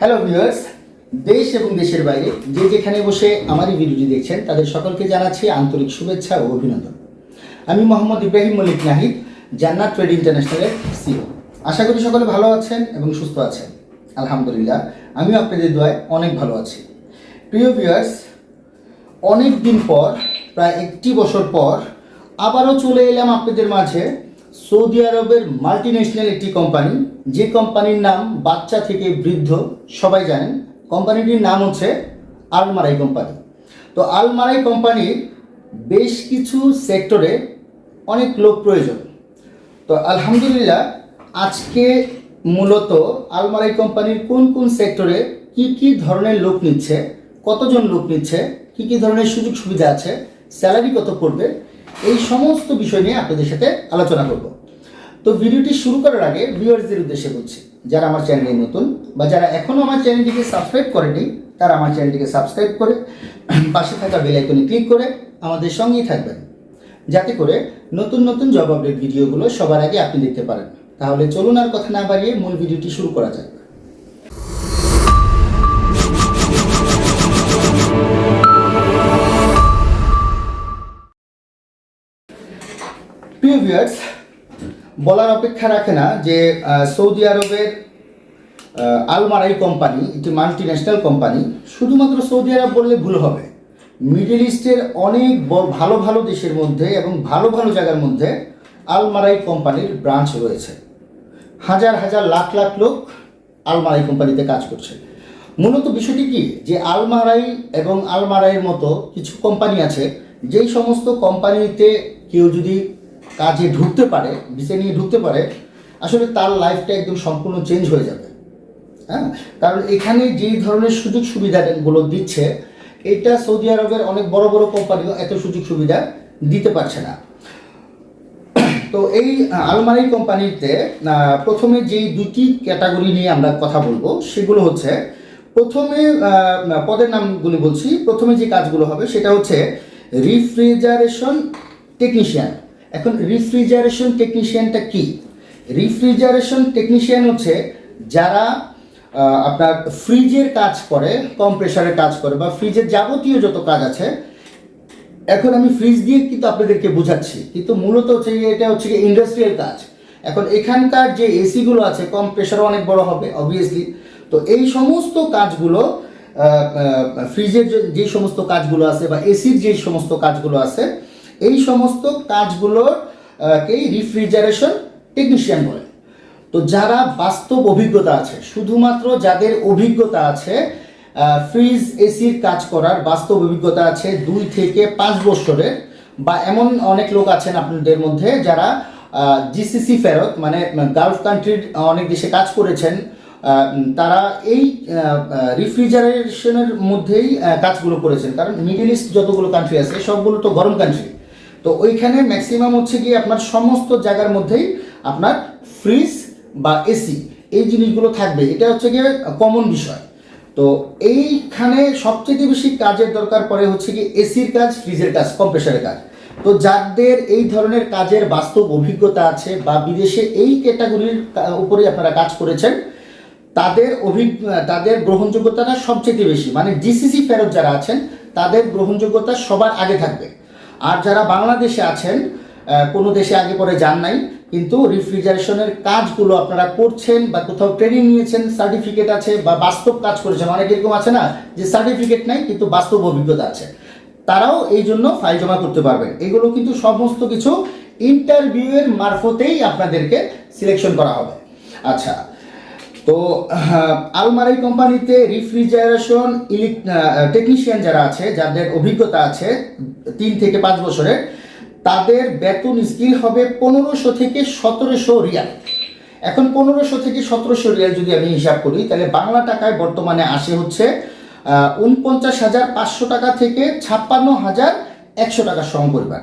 Hello viewers দেশ এবং দেশের বাইরে যে যেখানে বসে আমার এই ভিডিওটি দেখছেন, তাদের সকলকে জানাচ্ছি আন্তরিক শুভেচ্ছা ও অভিনন্দন। আমি মোহাম্মদ ইব্রাহিম মল্লিক নাহিদ, জান্নাত ট্রেড ইন্টারন্যাশনালের সিও আশা করি সকলে ভালো আছেন এবং সুস্থ আছেন। আলহামদুলিল্লাহ, আমিও আপনাদের দোয়ায় অনেক ভালো আছি। প্রিয় ভিউয়ার্স অনেক দিন পর, প্রায় একটি বছর পর, আবারও চলে এলাম আপনাদের মাঝে সৌদি আরবের মাল্টিন্যাশনাল একটি কোম্পানি যে কোম্পানির নাম বাচ্চা থেকে বৃদ্ধ, সবাই জানেন। কোম্পানিটির নাম হচ্ছে আলমারাই কোম্পানি তো আলমারাই কোম্পানির বেশ কিছু সেক্টরে অনেক লোক প্রয়োজন। তো আলহামদুলিল্লাহ, আজকে মূলত আলমারাই কোম্পানির কোন কোন সেক্টরে কি কি ধরনের লোক নিচ্ছে, কতজন লোক নিচ্ছে, কি কি ধরনের সুযোগ সুবিধা আছে স্যালারি কত পড়বে এই সমস্ত বিষয় নিয়ে আপনাদের সাথে আলোচনা করব। তো ভিডিওটি শুরু করার আগে ভিউয়ার্সদের উদ্দেশ্যে বলছি, যারা আমার চ্যানেলে নতুন বা যারা এখনও আমার চ্যানেলটিকে সাবস্ক্রাইব করেনি তারা আমার চ্যানেলটিকে সাবস্ক্রাইব করে পাশে থাকা বেল আইকনে ক্লিক করে আমাদের সঙ্গেই থাকবেন। যাতে করে নতুন নতুন জব আপডেট ভিডিওগুলো সবার আগে আপনি দেখতে পারেন। তাহলে চলুন আর কথা না বাড়িয়ে মূল ভিডিওটি শুরু করা যাক। প্রিয় ভিউয়ার্স বলার অপেক্ষা রাখে না যে সৌদি আরবের আলমারাই কোম্পানি একটি মাল্টি ন্যাশনাল কোম্পানি শুধুমাত্র সৌদি আরব বললে ভুল হবে। মিডল ইস্টের অনেক ভালো ভালো দেশের মধ্যে এবং ভালো ভালো জায়গার মধ্যে আলমারাই কোম্পানির ব্রাঞ্চ রয়েছে। হাজার হাজার লাখ লাখ লোক আলমারাই কোম্পানিতে কাজ করছে। মূলত বিষয়টি কি? যে আলমারাই এবং আলমারাইয়ের মতো কিছু কোম্পানি আছে, যেই সমস্ত কোম্পানিতে কেউ যদি কাজে ঢুকতে পারে, বিষয় নিয়ে ঢুকতে পারে, আসলে তার লাইফটা একদম সম্পূর্ণ চেঞ্জ হয়ে যাবে। হ্যাঁ? কারণ এখানে যেই ধরনের সুযোগ সুবিধাগুলো দিচ্ছে, এটা সৌদি আরবের অনেক বড় বড় কোম্পানিও এত সুযোগ সুবিধা দিতে পারছে না। তো এই আলমারি কোম্পানিতে প্রথমে যেই দুটি ক্যাটাগরি নিয়ে আমরা কথা বলব, সেগুলো হচ্ছে, প্রথমে পদের নামগুলি বলছি, প্রথমে যে কাজগুলো হবে সেটা হচ্ছে রিফ্রিজারেশন টেকনিশিয়ান এখন রিফ্রিজারেশন টেকনিশিয়ানটা কি? রিফ্রিজারেশন টেকনিশিয়ান হচ্ছে যারা আপনার ফ্রিজের কাজ করে কম প্রেশারের কাজ করে বা ফ্রিজের যাবতীয় যত কাজ আছে, এখন আমি ফ্রিজ দিয়ে কিন্তু আপনাদেরকে বোঝাচ্ছি। কিন্তু মূলত হচ্ছে এটা হচ্ছে ইন্ডাস্ট্রিয়াল কাজ। এখন এখানকার যে এসিগুলো আছে কম প্রেশারও অনেক বড় হবে অবভিয়াসলি তো এই সমস্ত কাজগুলো ফ্রিজের যে সমস্ত কাজগুলো আছে বা এসির যে সমস্ত কাজগুলো আছে এই সমস্ত কাজগুলোর কেই রিফ্রিজারেশন টেকনিশিয়ান বলে। তো যারা বাস্তব অভিজ্ঞতা আছে, শুধুমাত্র যাদের অভিজ্ঞতা আছে ফ্রিজ এসির কাজ করার বাস্তব অভিজ্ঞতা আছে দুই থেকে পাঁচ বছরের, বা এমন অনেক লোক আছেন আপনাদের মধ্যে যারা জিসিসি ফেরত মানে গালফ কান্ট্রির অনেক দেশে কাজ করেছেন তারা এই রিফ্রিজারেশনের মধ্যেই কাজগুলো করেছেন। কারণ মিডল ইস্ট যতগুলো কান্ট্রি আছে, সবগুলো তো গরম কান্ট্রি তো ওইখানে ম্যাক্সিমাম হচ্ছে কি আপনার সমস্ত জায়গার মধ্যেই আপনার ফ্রিজ বা এসি এই জিনিসগুলো থাকবে। এটা হচ্ছে গিয়ে কমন বিষয়। তো এইখানে সবচেয়ে বেশি কাজের দরকার পড়ে হচ্ছে কি এসির কাজ ফ্রিজের কাজ কম্প্রেসারের কাজ। তো যাদের এই ধরনের কাজের বাস্তব অভিজ্ঞতা আছে বা বিদেশে এই ক্যাটাগরির উপরে আপনারা কাজ করেছেন, তাদের অভিজ্ঞ তাদের গ্রহণযোগ্যতাটা সবচেয়ে বেশি। মানে জিসিসি ফেরত যারা আছেন, তাদের গ্রহণযোগ্যতা সবার আগে থাকবে। আর যারা বাংলাদেশে আছেন কোনো দেশে আগে পরে যান নাই, কিন্তু রিফ্রিজারেশনের কাজগুলো আপনারা করছেন বা কোথাও ট্রেনিং নিয়েছেন সার্টিফিকেট আছে বা বাস্তব কাজ করেছেন, অনেক এরকম আছে না যে সার্টিফিকেট নাই, কিন্তু বাস্তব অভিজ্ঞতা আছে। তারাও এই জন্য ফাইল জমা করতে পারবেন। এগুলো কিন্তু সমস্ত কিছু ইন্টারভিউয়ের মারফতেই আপনাদেরকে সিলেকশন করা হবে। আচ্ছা তো আলমারি কোম্পানিতে রিফ্রিজারেশন ইলেক টেকনিশিয়ান যারা আছে, যাদের অভিজ্ঞতা আছে, তিন থেকে পাঁচ বছরের, তাদের বেতন স্কিল হবে পনেরোশো থেকে সতেরোশো রিয়াল। এখন পনেরোশো থেকে সতেরোশো রিয়াল যদি আমি হিসাব করি, তাহলে বাংলা টাকায় বর্তমানে আসে হচ্ছে উনপঞ্চাশ হাজার পাঁচশো টাকা থেকে ছাপ্পান্ন হাজার একশো টাকার সমপরিমাণ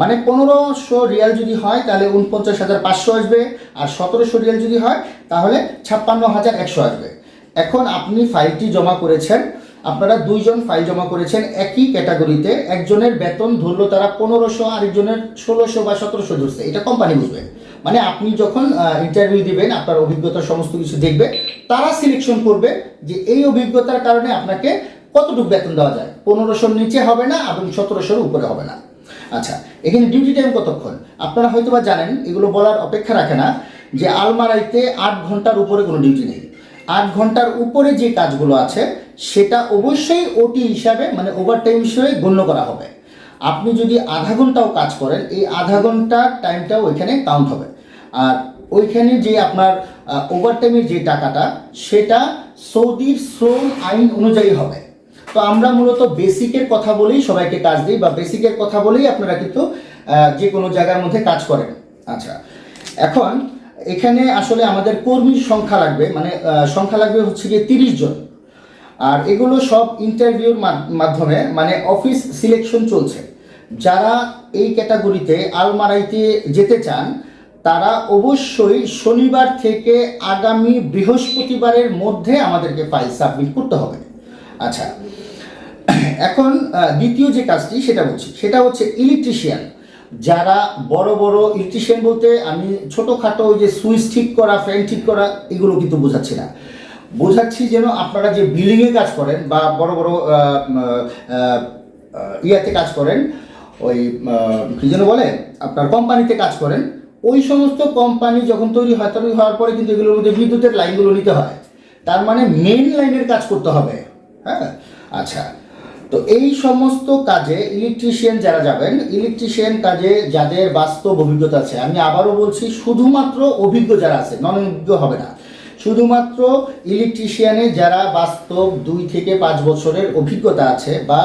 মানে পনেরোশো রিয়াল যদি হয়, তাহলে উনপঞ্চাশ হাজার পাঁচশো আসবে। আর সতেরোশো রিয়াল যদি হয়, তাহলে ছাপ্পান্ন হাজার একশো আসবে। এখন আপনি ফাইলটি জমা করেছেন। আপনারা দুইজন ফাইল জমা করেছেন একই ক্যাটাগরিতে। একজনের বেতন ধরলো তারা পনেরোশো, আরেকজনের ষোলোশো বা সতেরোশো ধরছে। এটা কোম্পানি বুঝবে। মানে আপনি যখন ইন্টারভিউ দিবেন, আপনার অভিজ্ঞতা সমস্ত কিছু দেখবে, তারা সিলেকশন করবে যে এই অভিজ্ঞতার কারণে আপনাকে কতটুকু বেতন দেওয়া যায়। পনেরোশোর নিচে হবে না এবং সতেরোশোর উপরে হবে না। আচ্ছা এখানে ডিউটি টাইম কতক্ষণ? আপনারা হয়তো বা জানেন, এগুলো বলার অপেক্ষা রাখে না, যে আলমারাইতে আট ঘণ্টার উপরে কোনো ডিউটি নেই। আট ঘণ্টার উপরে যে কাজগুলো আছে, সেটা অবশ্যই ওটি হিসাবে মানে ওভারটাইম হিসেবে গণ্য করা হবে। আপনি যদি আধা ঘন্টাও কাজ করেন, এই আধা ঘণ্টার টাইমটাও ওইখানে কাউন্ট হবে। আর ওইখানে যে আপনার ওভারটাইমের যে টাকাটা, সেটা সৌদির শ্রম আইন অনুযায়ী হবে। তো আমরা মূলত বেসিকের কথা বলেই সবাইকে কাজ দিই বা বেসিকের কথা বলেই আপনারা কিন্তু যে কোনো জায়গার মধ্যে কাজ করেন। আচ্ছা এখন এখানে আসলে আমাদের কর্মীর সংখ্যা লাগবে মানে সংখ্যা লাগবে হচ্ছে গিয়ে তিরিশ জন। আর এগুলো সব ইন্টারভিউর মাধ্যমে মানে অফিস সিলেকশন চলছে। যারা এই ক্যাটাগরিতে আলমারাইতে যেতে চান, তারা অবশ্যই শনিবার থেকে আগামী বৃহস্পতিবারের মধ্যে আমাদেরকে ফাইল সাবমিট করতে হবে। আচ্ছা। এখন দ্বিতীয় যে কাজটি, সেটা বলছি। সেটা হচ্ছে ইলেকট্রিশিয়ান যারা বড় বড় ইলেকট্রিশিয়ান বলতে আমি ছোটোখাটো ওই যে সুইচ ঠিক করা ফ্যান ঠিক করা, এগুলো কিন্তু বোঝাচ্ছি না। বোঝাচ্ছি যেন আপনারা যে বিল্ডিংয়ে কাজ করেন বা বড় বড় ইয়াতে কাজ করেন, ওই কি যেন বলে, আপনার কোম্পানিতে কাজ করেন, ওই সমস্ত কোম্পানি যখন তৈরি হয়, তৈরি হওয়ার পরে কিন্তু এগুলোর মধ্যে বিদ্যুতের লাইনগুলো নিতে হয়। তার মানে মেন লাইনের কাজ করতে হবে। হ্যাঁ? আচ্ছা। তো এই সমস্ত কাজে ইলেকট্রিশিয়ান যারা যাবেন ইলেকট্রিশিয়ান কাজে যাদের বাস্তব অভিজ্ঞতা আছে, আমি আবারও বলছি, শুধুমাত্র অভিজ্ঞ যারা আছে নন অভিজ্ঞ হবে না, শুধুমাত্র ইলেকট্রিশিয়ানে যারা বাস্তব দুই থেকে পাঁচ বছরের অভিজ্ঞতা আছে বা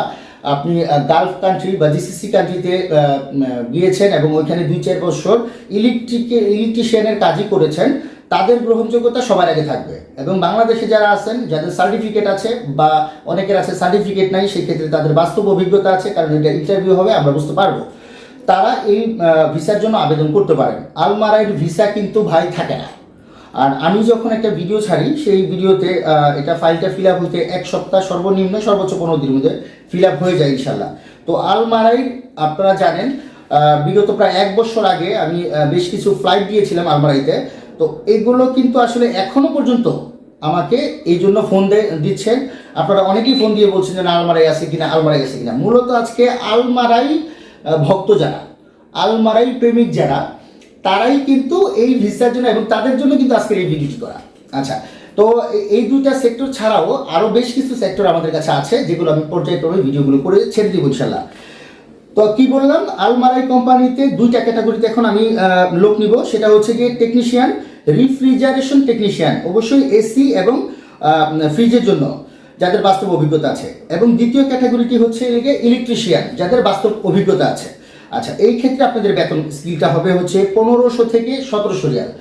আপনি গালফ কান্ট্রি বা জিসিসি কান্ট্রিতে গিয়েছেন এবং ওইখানে দুই চার বছর ইলেকট্রিক ইলেকট্রিশিয়ানের কাজই করেছেন তাদের গ্রহণযোগ্যতা সবার আগে থাকবে। এবং বাংলাদেশে যারা আছেন, যাদের সার্টিফিকেট আছে বা অনেকের আছে সার্টিফিকেট নাই, সেক্ষেত্রে তাদের বাস্তব অভিজ্ঞতা আছে, কারণ এটা ইন্টারভিউ হবে, আমরা বুঝতে পারব। তারা এই ভিসার জন্য আবেদন করতে পারেন। আলমারাইর ভিসা কিন্তু ভাই থাকে না। আর আমি যখন একটা ভিডিও ছাড়ি, সেই ভিডিওতে এটা ফাইলটা ফিল আপ হইতে এক সপ্তাহ সর্বনিম্ন, সর্বোচ্চ পনেরো দিনের মধ্যে ফিল আপ হয়ে যায় ইনশাল্লাহ তো আলমারাই আপনারা জানেন বিগত প্রায় এক বছর আগে আমি বেশ কিছু ফ্লাইট দিয়েছিলাম আলমারাইতে। তো এগুলো কিন্তু আসলে এখনও পর্যন্ত আমাকে এই জন্য ফোন দিচ্ছেন। আপনারা অনেকেই ফোন দিয়ে বলছেন যে না আলমারাই আছে কিনা আলমারাই আছে কিনা। মূলত আজকে আলমারাই ভক্ত যারা, আলমারাই প্রেমিক যারা, তারাই কিন্তু এই ভিসার জন্য এবং তাদের জন্য কিন্তু আজকের এই ভিডিওটি করা। আচ্ছা তো এই দুইটা সেক্টর ছাড়াও আরও বেশ কিছু সেক্টর আমাদের কাছে আছে, যেগুলো আমি পর্যায়ক্রমে ভিডিওগুলো করে ছেড়ে দিব ইনশাল্লাহ তো কি বললাম? আলমারাই কোম্পানিতে দুইটা ক্যাটাগরিতে এখন আমি লোক নিব। সেটা হচ্ছে গিয়ে টেকনিশিয়ান রিফ্রিজারেশন টেকনিশিয়ান অবশ্যই এসি এবং ফ্রিজের জন্য যাদের বাস্তব অভিজ্ঞতা আছে। এবং দ্বিতীয় ক্যাটাগরিটি হচ্ছে ইলেকট্রিশিয়ান যাদের বাস্তব অভিজ্ঞতা আছে। আচ্ছা এই ক্ষেত্রে আপনাদের বেতন স্কিলটা হবে হচ্ছে পনেরোশো থেকে সতেরোশো রিয়াল।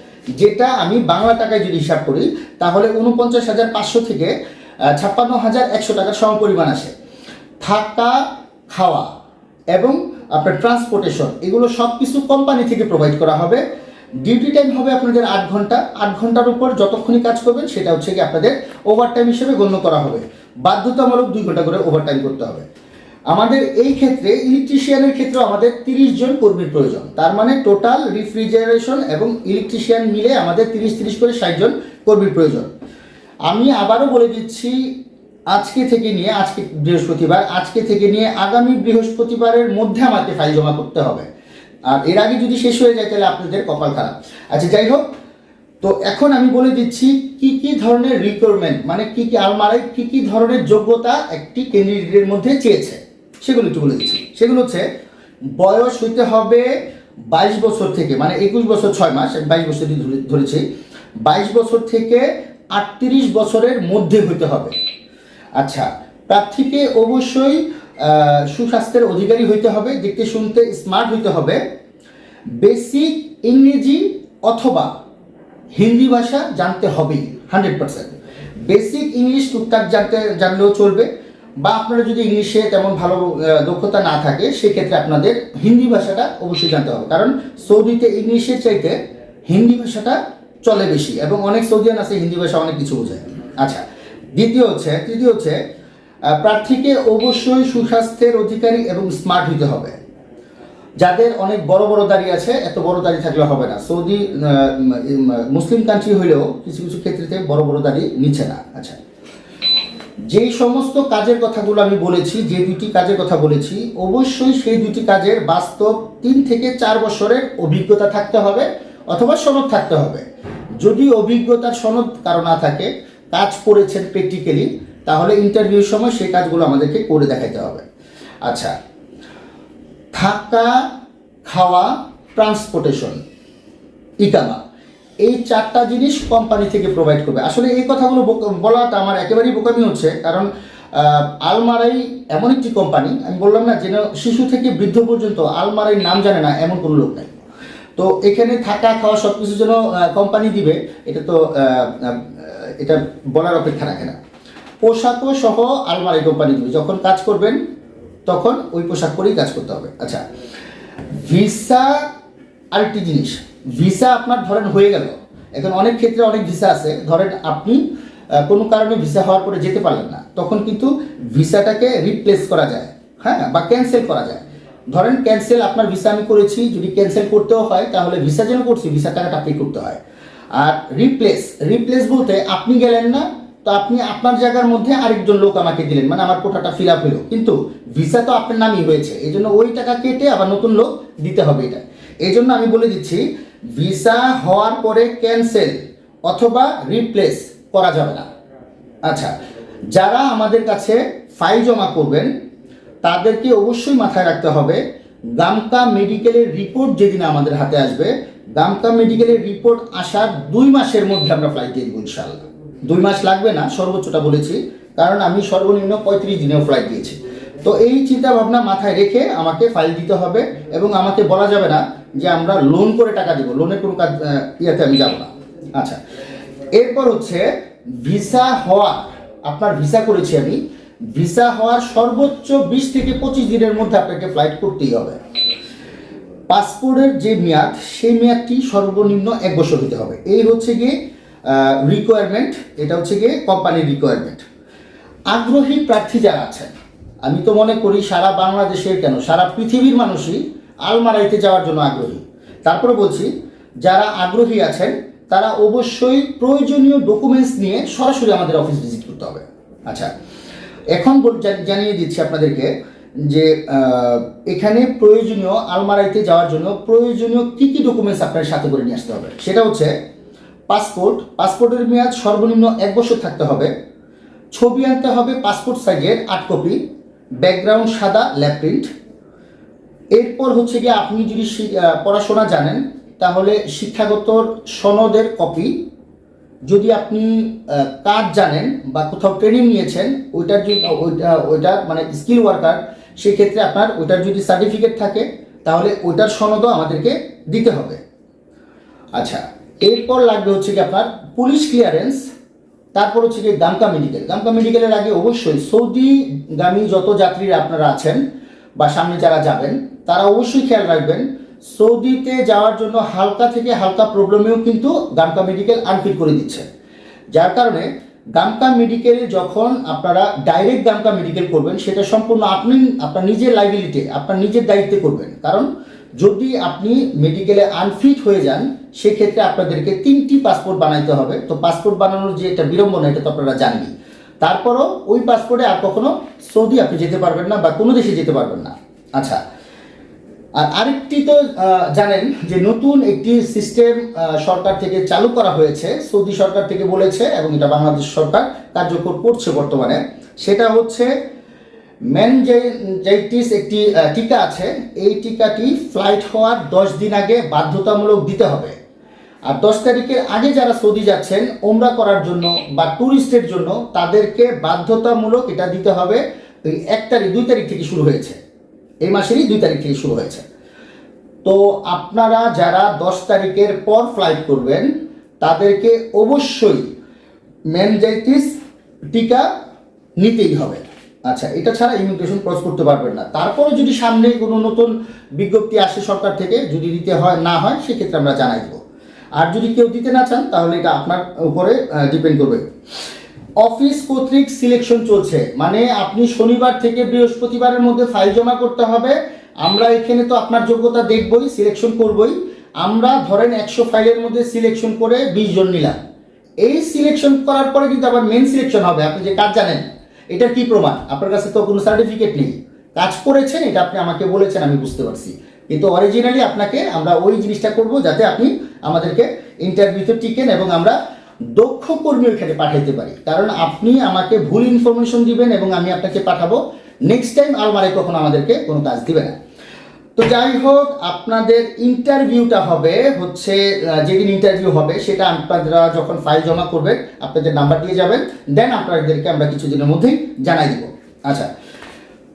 যেটা আমি বাংলা টাকায় যদি হিসাব করি, তাহলে উনপঞ্চাশ হাজার পাঁচশো থেকে ছাপ্পান্ন হাজার একশো টাকার সম পরিমাণ আসে। থাকা, খাওয়া এবং আপনার ট্রান্সপোর্টেশন এগুলো সব কিছু কোম্পানি থেকে প্রোভাইড করা হবে। ডিউটি টাইম হবে আপনাদের আট ঘণ্টা। আট ঘণ্টার উপর যতক্ষণই কাজ করবেন, সেটা হচ্ছে কি আপনাদের ওভারটাইম হিসেবে গণ্য করা হবে। বাধ্যতামূলক দুই ঘণ্টা করে ওভারটাইম করতে হবে। আমাদের এই ক্ষেত্রে ইলেকট্রিশিয়ানের ক্ষেত্রে আমাদের তিরিশ জন কর্মীর প্রয়োজন। তার মানে টোটাল রিফ্রিজারেশন এবং ইলেকট্রিশিয়ান মিলে আমাদের তিরিশ তিরিশ করে ষাট জন কর্মীর প্রয়োজন। আমি আবারও বলে দিচ্ছি আজকে থেকে নিয়ে আজকে বৃহস্পতিবার, আজকে থেকে নিয়ে আগামী বৃহস্পতিবারের মধ্যে আমাকে ফাইল জমা করতে হবে। আর এর আগে যদি শেষ হয়ে যায়, তাহলে আপনাদের কপাল খারাপ। আচ্ছা যাই হোক, তো এখন আমি বলে দিচ্ছি, কি কি ধরনের রিকোয়ারমেন্ট মানে কি কি আলমারায় কি কি ধরনের যোগ্যতা একটি ক্যান্ডিডেটের মধ্যে চেয়েছে, সেগুলো একটু বলে দিচ্ছি। সেগুলো হচ্ছে, বয়স হইতে হবে বাইশ বছর থেকে মানে একুশ বছর ছয় মাস বাইশ বছরই ধরেছি, বাইশ বছর থেকে আটত্রিশ বছরের মধ্যে হইতে হবে। আচ্ছা প্রার্থীকে অবশ্যই সুস্বাস্থ্যের অধিকারী হইতে হবে, দেখতে শুনতে স্মার্ট হইতে হবে। বেসিক ইংরেজি অথবা হিন্দি ভাষা জানতে হবেই হান্ড্রেড পার্সেন্ট বেসিক ইংলিশ টুকটাক জানতে, জানলেও চলবে। বা আপনারা যদি ইংলিশে তেমন ভালো দক্ষতা না থাকে, সেক্ষেত্রে আপনাদের হিন্দি ভাষাটা অবশ্যই জানতে হবে। কারণ সৌদিতে ইংলিশের চাইতে হিন্দি ভাষাটা চলে বেশি, এবং অনেক সৌদিয়ান আছে, হিন্দি ভাষা অনেক কিছু বোঝায়। আচ্ছা দ্বিতীয় হচ্ছে, তৃতীয় হচ্ছে প্রার্থীকে অবশ্যই সুস্বাস্থ্যের অধিকারী এবং স্মার্ট হতে হবে। যাদের অনেক বড় বড় দাড়ি আছে, এত বড় দাড়ি থাকলে হবে না। সৌদি মুসলিম কান্ট্রি হইলেও কিছু কিছু ক্ষেত্রে বড় বড় দাড়ি নিচ্ছে না। আচ্ছা। যেই সমস্ত কাজের কথাগুলো আমি বলেছি, যে দুটি কাজের কথা বলেছি, অবশ্যই সেই দুটি কাজের বাস্তব তিন থেকে চার বছরের অভিজ্ঞতা থাকতে হবে অথবা সনদ থাকতে হবে। যদি অভিজ্ঞতার সনদ কারও না থাকে কাজ করেছেন প্র্যাকটিক্যালি তাহলে ইন্টারভিউর সময় সেই কাজগুলো আমাদেরকে করে দেখাইতে হবে। আচ্ছা থাকা, খাওয়া ট্রান্সপোর্টেশন ইকামা, এই চারটা জিনিস কোম্পানি থেকে প্রোভাইড করবে। আসলে এই কথাগুলো বলাটা আমার একেবারেই বোকামি হচ্ছে, কারণ আলমারাই এমন একটি কোম্পানি আমি বললাম না, যেন শিশু থেকে বৃদ্ধ পর্যন্ত আলমারাই নাম জানে না, এমন কোনো লোক নাই। তো এখানে থাকা, খাওয়া সব কিছু যেন কোম্পানি দিবে, এটা তো এটা বলার অপেক্ষা রাখে না। পোশাকও সহ আলমারি কোম্পানি যখন কাজ করবেন, তখন ওই পোশাক পরেই কাজ করতে হবে। আচ্ছা ভিসা আরেকটি জিনিস ভিসা আপনার ধরেন হয়ে গেল। এখন অনেক ক্ষেত্রে অনেক ভিসা আছে। ধরেন আপনি কোনো কারণে ভিসা হওয়ার পরে যেতে পারলেন না, তখন কিন্তু ভিসাটাকে রিপ্লেস করা যায় হ্যাঁ বা ক্যান্সেল করা যায়। ধরেন ক্যান্সেল আপনার ভিসা আমি করেছি, যদি ক্যান্সেল করতেও হয়, তাহলে ভিসা যেন করছি ভিসা টাকাটা পে করতে হয়। আর রিপ্লেস রিপ্লেস বলতে আপনি গেলেন না, তো আপনি আপনার জায়গার মধ্যে আরেকজন লোক আমাকে দিলেন মানে আমার কোটাটা ফিল আপ হলো। কিন্তু ভিসা তো আপনার নামই হয়েছে, এই জন্য ওই টাকা কেটে আবার নতুন লোক দিতে হবে এটা। এই জন্য আমি বলে দিচ্ছি ভিসা হওয়ার পরে ক্যান্সেল অথবা রিপ্লেস করা যাবে না। আচ্ছা যারা আমাদের কাছে ফাইল জমা করবেন, তাদেরকে অবশ্যই মাথায় রাখতে হবে, গামকা মেডিকেলের রিপোর্ট যেদিন আমাদের হাতে আসবে গামকা মেডিকেলের রিপোর্ট আসার দুই মাসের মধ্যে আমরা ফ্লাইট দিয়ে দেবো ইনশাল্লাহ দুই মাস লাগবে না, সর্বোচ্চটা বলেছি। কারণ আমি সর্বনিম্ন পঁয়ত্রিশ দিনেও ফ্লাইট দিয়েছি। তো এই চিন্তা ভাবনা মাথায় রেখে আমাকে ফাইল দিতে হবে এবং আমাকে বলা যাবে না যে আমরা লোন করে টাকা দিব। লোনের কোনো কাজ ইয়েতে আমি যাব না। আচ্ছা এরপর হচ্ছে ভিসা হওয়া আপনার ভিসা করেছি আমি। ভিসা হওয়ার সর্বোচ্চ বিশ থেকে পঁচিশ দিনের মধ্যে আপনাকে ফ্লাইট করতেই হবে। পাসপোর্টের যে মেয়াদ, সেই মেয়াদটি সর্বনিম্ন এক বছর হতে হবে। এই হচ্ছে গিয়ে রিকোয়ারমেন্ট এটা হচ্ছে গিয়ে কোম্পানির রিকোয়ারমেন্ট আগ্রহী প্রার্থী যারা আছেন, আমি তো মনে করি সারা বাংলাদেশের কেন, সারা পৃথিবীর মানুষই আলমারাইতে যাওয়ার জন্য আগ্রহী। তারপরে বলছি, যারা আগ্রহী আছেন, তারা অবশ্যই প্রয়োজনীয় ডকুমেন্টস নিয়ে সরাসরি আমাদের অফিস ভিজিট করতে হবে। আচ্ছা এখন জানিয়ে দিচ্ছি আপনাদেরকে যে এখানে প্রয়োজনীয় আলমারাইতে যাওয়ার জন্য প্রয়োজনীয় কী কী ডকুমেন্টস আপনার সাথে করে নিয়ে আসতে হবে? সেটা হচ্ছে পাসপোর্ট পাসপোর্টের মেয়াদ সর্বনিম্ন এক বছর থাকতে হবে। ছবি আনতে হবে পাসপোর্ট সাইজের আট কপি ব্যাকগ্রাউন্ড সাদা ল্যাব প্রিন্ট এরপর হচ্ছে গিয়ে আপনি যদি পড়াশোনা জানেন, তাহলে শিক্ষাগত সনদের কপি যদি আপনি কাজ জানেন বা কোথাও ট্রেনিং নিয়েছেন, ওইটার যদি ওইটা ওইটা মানে স্কিল ওয়ার্কার সেক্ষেত্রে আপনার ওইটার যদি সার্টিফিকেট থাকে, তাহলে ওইটার সনদও আমাদেরকে দিতে হবে। আচ্ছা এরপর লাগবে হচ্ছে কি আপনার পুলিশ ক্লিয়ারেন্স তারপর হচ্ছে কি গামকা মেডিকেল গামকা মেডিকেলের আগে অবশ্যই সৌদিগামী যত যাত্রীরা আপনারা আছেন বা সামনে যারা যাবেন, তারা অবশ্যই খেয়াল রাখবেন, সৌদিতে যাওয়ার জন্য হালকা থেকে হালকা প্রবলেমেও কিন্তু গামকা মেডিকেল আনফিট করে দিচ্ছে। যার কারণে গামকা মেডিকেলে যখন আপনারা ডাইরেক্ট গামকা মেডিকেল করবেন, সেটা সম্পূর্ণ আপনি, আপনার নিজের লাইবিলিটি আপনার নিজের দায়িত্বে করবেন। কারণ যদি আপনি মেডিকেলে আনফিট হয়ে যান, সেক্ষেত্রে আপনাদেরকে তিনটি পাসপোর্ট বানাইতে হবে। তো পাসপোর্ট বানানোর যে একটা বিড়ম্বনা, এটা তো আপনারা জাননি তারপরও ওই পাসপোর্টে আর কখনো সৌদি আপনি যেতে পারবেন না বা কোনো দেশে যেতে পারবেন না। আচ্ছা আর আরেকটি তো জানেন যে নতুন একটি সিস্টেম সরকার থেকে চালু করা হয়েছে, সৌদি সরকার থেকে বলেছে এবং এটা বাংলাদেশ সরকার কার্যকর করছে বর্তমানে। সেটা হচ্ছে ম্যানজাইটিস একটি টিকা আছে। এই টিকাটি ফ্লাইট হওয়ার দশ দিন আগে বাধ্যতামূলক দিতে হবে। আর দশ তারিখের আগে যারা সৌদি যাচ্ছেন, ওমরা করার জন্য বা ট্যুরিস্টের জন্য তাদেরকে বাধ্যতামূলক এটা দিতে হবে। এক তারিখ, দুই তারিখ থেকে শুরু হয়েছে। এই মাসেরই দুই তারিখ থেকে শুরু হয়েছে। তো আপনারা যারা দশ তারিখের পর ফ্লাইট করবেন, তাদেরকে অবশ্যই ম্যানজাইটিস টিকা নিতেই হবে। আচ্ছা এটা ছাড়া ইমিগ্রেশন ক্রস করতে পারবেন না। তারপরে যদি সামনে কোনো নতুন বিজ্ঞপ্তি আসে সরকার থেকে, যদি দিতে হয়, না হয়, সেক্ষেত্রে আমরা জানাই দেবো। আর যদি কেউ দিতে না চান, তাহলে এটা আপনার উপরে ডিপেন্ড করবে। অফিস কর্তৃক সিলেকশন চলছে। মানে আপনি শনিবার থেকে বৃহস্পতিবারের মধ্যে ফাইল জমা করতে হবে। আমরা এখানে তো আপনার যোগ্যতা দেখবই সিলেকশন করবই। আমরা ধরেন একশো ফাইলের মধ্যে সিলেকশন করে বিশ জন নিলাম। এই সিলেকশন করার পরে কিন্তু আবার মেন সিলেকশন হবে। আপনি যে কাজ জানেন, এটার কি প্রমাণ? আপনার কাছে তো কোনো সার্টিফিকেট নেই। কাজ করেছেন, এটা আপনি আমাকে বলেছেন, আমি বুঝতে পারছি। কিন্তু অরিজিনালি আপনাকে আমরা ওই জিনিসটা করব যাতে আপনি আমাদেরকে ইন্টারভিউতে টিকেন এবং আমরা দক্ষ কর্মী ওইখানে পাঠাইতে পারি। কারণ আপনি আমাকে ভুল ইনফরমেশন দিবেন এবং আমি আপনাকে পাঠাবো। নেক্সট টাইম আলমারে কখনো আমাদেরকে কোনো কাজ দিবে না। তো যাই হোক, আপনাদের ইন্টারভিউটা হবে, হচ্ছে যেদিন ইন্টারভিউ হবে, সেটা আপনারা যখন ফাইল জমা করবেন, আপনাদের নাম্বার দিয়ে যাবেন দেন আপনাদেরকে আমরা কিছুদিনের মধ্যেই জানাই দেবো। আচ্ছা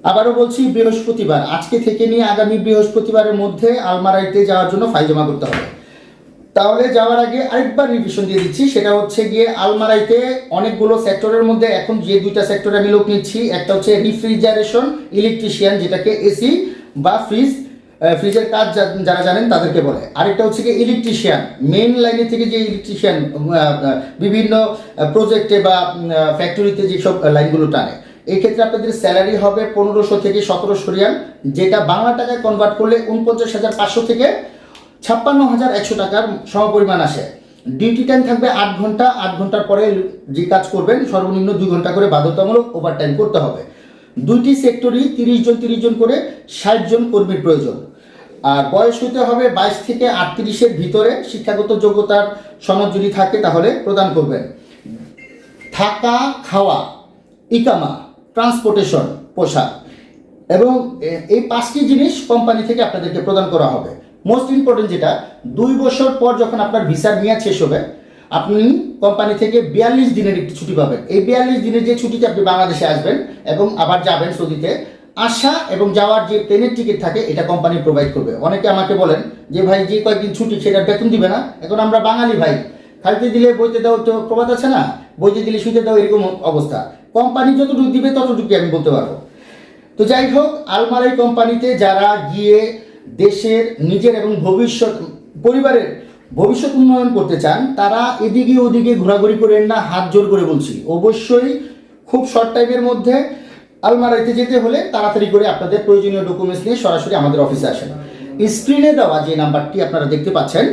আবারও বলছি, বৃহস্পতিবার। আজকে থেকে নিয়ে আগামী বৃহস্পতিবারের মধ্যে আলমারাইতে যাওয়ার জন্য ফাইল জমা করতে হবে। তাহলে যাওয়ার আগে আরেকবার রিভিশন দিয়ে দিচ্ছি, সেটা হচ্ছে গিয়ে আলমারাইতে অনেকগুলো সেক্টরের মধ্যে এখন যে দুইটা সেক্টরে আমি লোক নিচ্ছি, একটা হচ্ছে রিফ্রিজারেশন ইলেকট্রিশিয়ান যেটাকে এসি বা ফ্রিজ ফ্রিজের কাজ যারা জানেন তাদেরকে বলে। আরেকটা হচ্ছে গিয়ে ইলেকট্রিশিয়ান মেন লাইনে থেকে যে ইলেকট্রিশিয়ান বিভিন্ন প্রজেক্টে বা ফ্যাক্টরিতে যেসব লাইনগুলো টানে। এক্ষেত্রে আপনাদের স্যালারি হবে পনেরোশো থেকে সতেরোশো রিয়াল, যেটা বাংলা টাকায় কনভার্ট করলে উনপঞ্চাশ হাজার পাঁচশো থেকে ছাপ্পান্ন হাজার একশো টাকার সমপরিমাণ আসে। ডিউটি টাইম থাকবে আট ঘণ্টা, আট ঘণ্টার পরে যে কাজ করবেন, সর্বনিম্ন দুই ঘণ্টা করে বাধ্যতামূলক ওভারটাইম করতে হবে। দুইটি সেক্টরই তিরিশ জন তিরিশ জন করে ষাট জন কর্মীর প্রয়োজন। আর বয়স হতে হবে বাইশ থেকে আটত্রিশের ভিতরে। শিক্ষাগত যোগ্যতার সনদ যদি থাকে তাহলে প্রদান করবেন। থাকা, খাওয়া, ইকামা, ট্রান্সপোর্টেশন, পোশাক এবং এই পাঁচটি জিনিস কোম্পানি থেকে আপনাদেরকে প্রদান করা হবে। মোস্ট ইম্পর্টেন্ট যেটা, দুই বছর পর যখন আপনার ভিসার মেয়াদ শেষ হবে, আপনি কোম্পানি থেকে বিয়াল্লিশ দিনের একটি ছুটি পাবেন। এই বিয়াল্লিশ দিনের যে ছুটিতে আপনি বাংলাদেশে আসবেন এবং আবার যাবেন সৌদিতে, আসা এবং যাওয়ার যে ট্রেনের টিকিট থাকে, এটা কোম্পানি প্রোভাইড করবে। অনেকে আমাকে বলেন যে, ভাই, যে কয়েকদিন ছুটি, সেটা বেতন দিবে না। এখন আমরা বাঙালি ভাই। খাইতে দিলে বইতে দাও তো প্রবাদ আছে না? বইতে দিলে শুইতে দাও এরকম অবস্থা। কোম্পানি যতটুকু দিবে ততটুকু আমি বলতে পারব। তো যাই হোক আলমারাই কোম্পানিতে যারা গিয়ে দেশের নিজের এবং ভবিষ্যৎ, পরিবারের ভবিষ্যৎ উন্নয়ন করতে চান, তারা এদিকে ওদিকে ঘোরাঘুরি করেন না, হাত জোর করে বলছি। অবশ্যই খুব শর্ট টাইমের মধ্যে আলমারাইতে যেতে হলে তাড়াতাড়ি করে আপনাদের প্রয়োজনীয় ডকুমেন্টস নিয়ে সরাসরি আমাদের অফিসে আসেন। স্ক্রিনে দেওয়া যে নাম্বারটি আপনারা দেখতে পাচ্ছেন,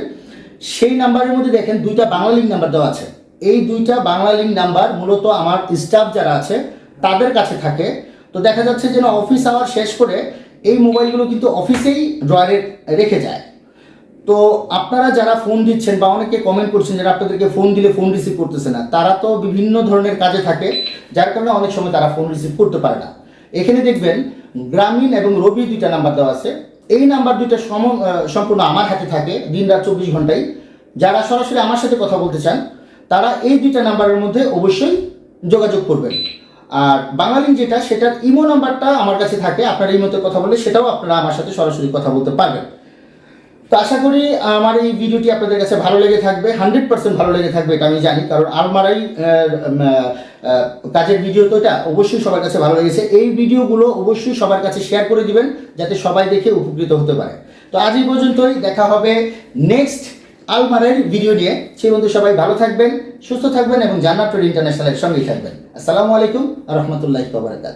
সেই নাম্বারের মধ্যে দেখেন দুইটা বাংলা লিঙ্ক নাম্বার দেওয়া আছে। এই দুইটা বাংলা লিঙ্ক নাম্বার মূলত আমার স্টাফ যারা আছে, তাদের কাছে থাকে। তো দেখা যাচ্ছে যেন অফিস আওয়ার শেষ করে এই মোবাইলগুলো কিন্তু অফিসেই ড্রয়ারে রেখে যায়। তো আপনারা যারা ফোন দিচ্ছেন বা অনেকে কমেন্ট করছেন যারা আপনাদেরকে ফোন দিলে ফোন রিসিভ করতেছে না, তারা তো বিভিন্ন ধরনের কাজে থাকে, যার কারণে অনেক সময় তারা ফোন রিসিভ করতে পারে না। এখানে দেখবেন গ্রামীণ এবং রবি দুইটা নাম্বার দেওয়া আছে। এই নাম্বার দুইটা সম সম্পূর্ণ আমার হাতে থাকে দিন রাত চব্বিশ ঘন্টায় যারা সরাসরি আমার সাথে কথা বলতে চান, তারা এই দুইটা নাম্বারের মধ্যে অবশ্যই যোগাযোগ করবেন। আর বাঙালি যেটা, সেটার ইমো নাম্বারটা আমার কাছে থাকে, আপনারা ইমোতে কথা বলে সেটাও আপনারা আমার সাথে সরাসরি কথা বলতে পারবেন। তো আশা করি আমার এই ভিডিওটি আপনাদের কাছে ভালো লেগে থাকবে, হান্ড্রেড পার্সেন্ট ভালো লেগে থাকবে, এটা আমি জানি, কারণ আলমারাই কাজের ভিডিও তো এটা অবশ্যই সবার কাছে ভালো লেগেছে। এই ভিডিওগুলো অবশ্যই সবার কাছে শেয়ার করে দিবেন, যাতে সবাই দেখে উপকৃত হতে পারে। তো আজ এই পর্যন্তই, দেখা হবে নেক্সট আলমারের ভিডিও নিয়ে সেই বন্ধু সবাই ভালো থাকবেন, সুস্থ থাকবেন এবং জান্নাত ইন্টারন্যাশনালের সঙ্গেই থাকবেন। আসসালামু আলাইকুম রহমতুল্লাহ বাবরাকাত